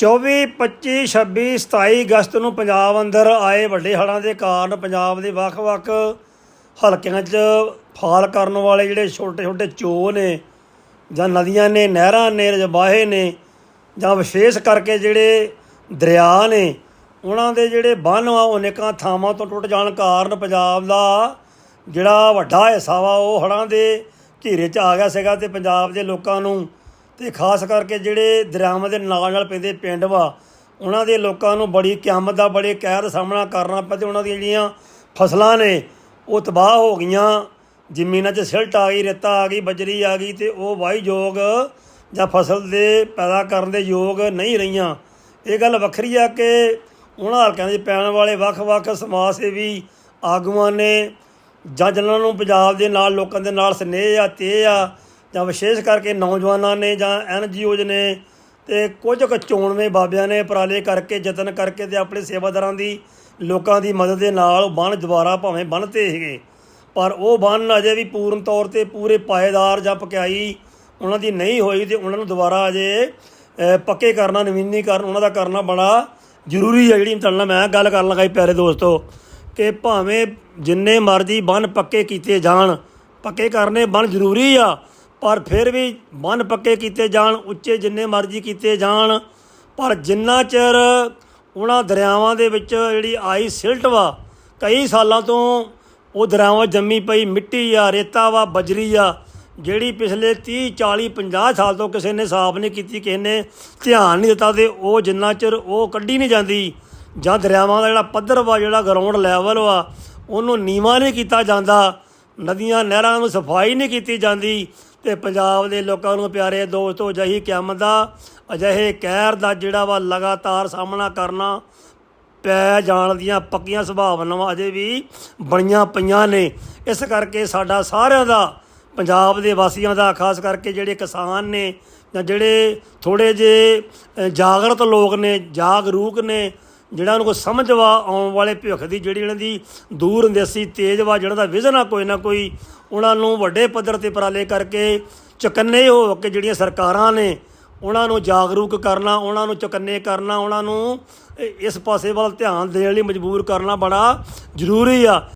24 25 26 27 ਅਗਸਤ ਨੂੰ ਪੰਜਾਬ ਅੰਦਰ ਆਏ ਵੱਡੇ ਹੜ੍ਹਾਂ ਦੇ ਕਾਰਨ ਪੰਜਾਬ ਦੇ ਵੱਖ-ਵੱਖ ਹਲਕਿਆਂ 'ਚ ਫਾਲ ਕਰਨ ਵਾਲੇ ਜਿਹੜੇ ਛੋਟੇ-ਛੋਟੇ ਚੋ ਨੇ ਜਾਂ ਨਦੀਆਂ ਨੇ, ਨਹਿਰਾਂ ਨੇ ਰਜਬਾਹੇ ਨੇ ਜਾਂ ਵਿਸ਼ੇਸ਼ ਕਰਕੇ ਜਿਹੜੇ ਦਰਿਆ ਨੇ, ਉਹਨਾਂ ਦੇ ਜਿਹੜੇ ਬੰਨ ਆ, ਉਹ ਅਨੇਕਾਂ ਥਾਵਾਂ ਤੋਂ ਟੁੱਟ ਜਾਣ ਕਾਰਨ ਪੰਜਾਬ ਦਾ ਜਿਹੜਾ ਵੱਡਾ ਹਿੱਸਾ ਵਾ, ਉਹ ਹੜ੍ਹਾਂ ਦੇ ਘੇਰੇ 'ਚ ਆ ਗਿਆ ਸੀਗਾ ਤੇ ਪੰਜਾਬ ਦੇ ਲੋਕਾਂ ਨੂੰ ਤੇ ਖਾਸ ਕਰਕੇ ਜਿਹੜੇ ਦਰਿਆਵਾਂ ਦੇ ਨਾਲ ਨਾਲ ਪੈਂਦੇ ਪਿੰਡ ਵਾ, ਉਹਨਾਂ ਦੇ ਲੋਕਾਂ ਨੂੰ ਬੜੀ ਕਿਆਮਤ ਦਾ, ਬੜੇ ਕਹਿਰ ਦਾ ਸਾਹਮਣਾ ਕਰਨਾ ਪਿਆ ਤੇ ਉਹਨਾਂ ਦੀਆਂ ਜਿਹੜੀਆਂ ਫਸਲਾਂ ਨੇ, ਉਹ ਤਬਾਹ ਹੋ ਗਈਆਂ। ਜ਼ਮੀਨਾਂ 'ਚ ਸਿਲਟ ਆ ਗਈ, ਰੇਤਾ ਆ ਗਈ, ਬਜਰੀ ਆ ਗਈ ਤੇ ਉਹ ਵਾਹੀ ਯੋਗ ਜਾਂ ਫਸਲ ਦੇ ਪੈਦਾ ਕਰਨ ਦੇ ਯੋਗ ਨਹੀਂ ਰਹੀਆਂ। ਇਹ ਗੱਲ ਵੱਖਰੀ ਆ ਕਿ ਉਹਨਾਂ ਹਲਕਿਆਂ ਦੇ ਪੈਣ ਵਾਲੇ ਵੱਖ-ਵੱਖ ਸਮਾਜ ਸੇਵੀ ਆਗੂਆਂ ਨੇ ਜਾਂ ਜਿਨ੍ਹਾਂ ਨੂੰ ਪੰਜਾਬ ਦੇ ਨਾਲ, ਲੋਕਾਂ ਦੇ ਨਾਲ ਸਨੇਹ ਆ ਤੇ ਆ ਜਾਂ ਵਿਸ਼ੇਸ਼ ਕਰਕੇ ਨੌਜਵਾਨਾਂ ਨੇ ਜਾਂ ਐਨਜੀਓਜ਼ ਨੇ ਤੇ ਕੁਝ ਕੁ ਚੋਣਵੇਂ ਬਾਬਿਆਂ ਨੇ ਉਪਰਾਲੇ ਕਰਕੇ, ਯਤਨ ਕਰਕੇ ਤੇ ਆਪਣੇ ਸੇਵਾਦਾਰਾਂ ਦੀ, ਲੋਕਾਂ ਦੀ ਮਦਦ ਦੇ ਨਾਲ ਬੰਨ ਦੁਬਾਰਾ ਭਾਵੇਂ ਬੰਨ੍ਹਤੇ ਸੀਗੇ। ਪਰ ਉਹ ਬੰਨ ਅਜੇ ਵੀ ਪੂਰਨ ਤੌਰ ਤੇ ਪੂਰੇ ਪਾਏਦਾਰ ਜਾਂ ਪਕਿਆਈ ਉਹਨਾਂ ਦੀ ਨਹੀਂ ਹੋਈ ਤੇ ਉਹਨਾਂ ਨੂੰ ਦੁਬਾਰਾ ਅਜੇ ਪੱਕੇ ਕਰਨਾ, ਨਵੀਨੀਕਰਨ ਉਹਨਾਂ ਦਾ ਕਰਨਾ ਬੜਾ ਜ਼ਰੂਰੀ ਹੈ ਜਿਹੜੀ ਤੁਹਾਡੇ ਮੈਂ ਗੱਲ ਕਰਨ ਲੱਗਾ ਪਿਆਰੇ ਦੋਸਤੋ ਕਿ ਭਾਵੇਂ ਜਿੰਨੇ ਮਰਜ਼ੀ ਬੰਨ ਪੱਕੇ ਕੀਤੇ ਜਾਣ, ਪੱਕੇ ਕਰਨੇ ਬੰਨ ਜ਼ਰੂਰੀ ਆ। ਪਰ ਫਿਰ ਵੀ ਬੰਨ ਪੱਕੇ ਕੀਤੇ ਜਾਣ, ਉੱਚੇ ਜਿੰਨੇ ਮਰਜ਼ੀ ਕੀਤੇ ਜਾਣ, ਪਰ ਜਿੰਨਾ ਚਿਰ ਉਹਨਾਂ ਦਰਿਆਵਾਂ ਦੇ ਵਿੱਚ ਜਿਹੜੀ ਆਈ ਸਿਲਟ ਵਾ, ਕਈ ਸਾਲਾਂ ਤੋਂ ਉਹ ਦਰਿਆਵਾਂ ਜੰਮੀ ਪਈ, ਮਿੱਟੀ ਆ, ਰੇਤਾ ਵਾ, ਬਜਰੀ ਆ, ਜਿਹੜੀ ਪਿਛਲੇ 30 40 50 ਸਾਲ ਤੋਂ ਕਿਸੇ ਨੇ ਸਾਫ਼ ਨਹੀਂ ਕੀਤੀ, ਕਿਸੇ ਨੇ ਧਿਆਨ ਨਹੀਂ ਦਿੱਤਾ ਤੇ ਉਹ ਜਿੰਨਾ ਚਿਰ ਉਹ ਕੱਢੀ ਨਹੀਂ ਜਾਂਦੀ, ਜਾਂ ਦਰਿਆਵਾਂ ਦਾ ਜਿਹੜਾ ਪੱਧਰ ਵਾ, ਜਿਹੜਾ ਗਰਾਊਂਡ ਲੈਵਲ ਵਾ, ਉਹਨੂੰ ਨੀਵਾਂ ਨਹੀਂ ਕੀਤਾ ਜਾਂਦਾ, ਨਦੀਆਂ, ਨਹਿਰਾਂ ਨੂੰ ਸਫ਼ਾਈ ਨਹੀਂ ਕੀਤੀ ਜਾਂਦੀ ਤੇ ਪੰਜਾਬ ਦੇ ਲੋਕਾਂ ਨੂੰ ਪਿਆਰੇ ਦੋਸਤੋ, ਅਜਿਹੀ ਕਿਆਮਤ ਦਾ, ਅਜਿਹੇ ਕਹਿਰ ਦਾ ਜਿਹੜਾ ਵਾ ਲਗਾਤਾਰ ਸਾਹਮਣਾ ਕਰਨਾ ਪੈ ਜਾਣ ਦੀਆਂ ਪੱਕੀਆਂ ਸੰਭਾਵਨਾਵਾਂ ਅਜੇ ਵੀ ਬਣੀਆਂ ਪਈਆਂ ਨੇ। ਇਸ ਕਰਕੇ ਸਾਡਾ ਸਾਰਿਆਂ ਦਾ, ਪੰਜਾਬ ਦੇ ਵਾਸੀਆਂ ਦਾ, ਖਾਸ ਕਰਕੇ ਜਿਹੜੇ ਕਿਸਾਨ ਨੇ ਜਾਂ ਜਿਹੜੇ ਥੋੜੇ ਜੇ ਜਾਗਰਤ ਲੋਕ ਨੇ, ਜਾਗਰੂਕ ਨੇ ਜਿਹੜਾ ਨੂੰ ਕੋਈ ਸਮਝ ਵਾ ਆਉਣ ਵਾਲੇ ਭਵਿੱਖ ਦੀ, ਜਿਹੜੀ ਇਹਨਾਂ ਦੀ ਦੂਰ ਅੰਦੇਸੀ ਤੇਜ਼ ਵਾ ਜਿਹੜਾ ਦਾ ਵਿਜ਼ਨ ਆ, ਕੋਈ ਨਾ ਕੋਈ, ਉਹਨਾਂ ਨੂੰ ਵੱਡੇ ਪੱਧਰ ਤੇ ਉਪਰਾਲੇ ਕਰਕੇ ਚੁਕੰਨੇ ਹੋ ਕੇ ਜਿਹੜੀਆਂ ਸਰਕਾਰਾਂ ਨੇ, ਉਹਨਾਂ ਨੂੰ ਜਾਗਰੂਕ ਕਰਨਾ, ਉਹਨਾਂ ਨੂੰ ਚੁਕੰਨੇ ਕਰਨਾ, ਉਹਨਾਂ ਨੂੰ ਇਸ ਪਾਸੇ ਵੱਲ ਧਿਆਨ ਦੇਣ ਲਈ ਮਜਬੂਰ ਕਰਨਾ ਬੜਾ ਜ਼ਰੂਰੀ ਆ।